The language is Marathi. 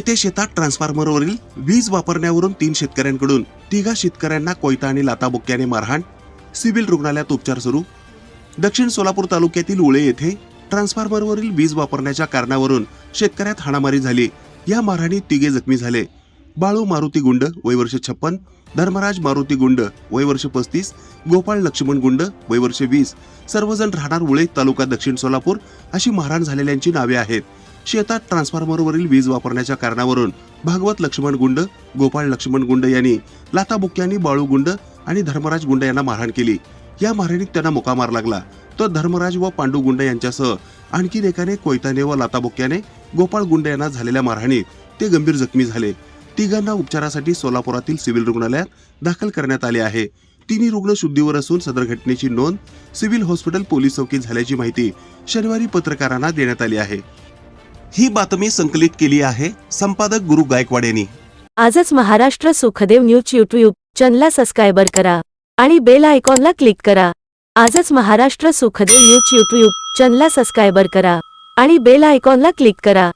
येथे शेतात ट्रान्सफॉर्मरवरील वीज वापरण्यावरून तीन शेतकऱ्यांकडून तिघा शेतकऱ्यांना कोयता आणि लाताबुक्याने मारहाण सिव्हिल रुग्णालयात उपचार सुरू. दक्षिण सोलापूर तालुक्यातील उळे येथे ट्रान्सफॉर्मरवरील वीज वापरण्याच्या कारणावरून शेतकऱ्यात हाणामारी झाली. या मारहाणीत तिघे जखमी झाले. बाळू मारुती गुंड वय वर्ष छप्पन धर्मराज मारुती गुंड वय वर्ष पस्तीस गोपाळ लक्ष्मण गुंड वय वर्ष वीस. सर्वजण राहणार उळे तालुका दक्षिण सोलापूर अशी मारहाण झालेल्यांची नावे आहेत. शेतात ट्रान्सफॉर्मरवरील वीज वापरण्याच्या कारणावरून भागवत लक्ष्मण गुंड गोपाळ लक्ष्मण गुंड यांनी लाताबुक्यांनी बाळू गुंड आणि धर्मराज गुंड यांना मारहाण केली. या मारहाणीत त्यांना मुकामार लागला. तर धर्मराज व पांडू गुंड यांच्यासह आणखीन एकाने कोयताने व लाताबुक्याने गोपाळ गुंड यांना झालेल्या मारहाणीत ते गंभीर जखमी झाले. तिघांना उपचारासाठी सोलापुरातील सिव्हिल रुग्णालयात दाखल करण्यात आले आहे. तिन्ही रुग्ण शुद्धीवर असून सदर घटनेची नोंद सिव्हिल हॉस्पिटल पोलीस चौकीत झाल्याची माहिती शनिवारी पत्रकारांना देण्यात आली आहे. ही बातमी संकलित केली आहे संपादक गुरु गायकवाड यांनी. आजच महाराष्ट्र सुखदेव न्यूज यूट्यूब चॅनलला सबस्क्राईबर करा आणि बेल आयकॉनला क्लिक करा. आजच महाराष्ट्र सुखदेव न्यूज यूट्यूब चॅनलला सबस्क्राईबर करा आणि बेल आयकॉनला क्लिक करा.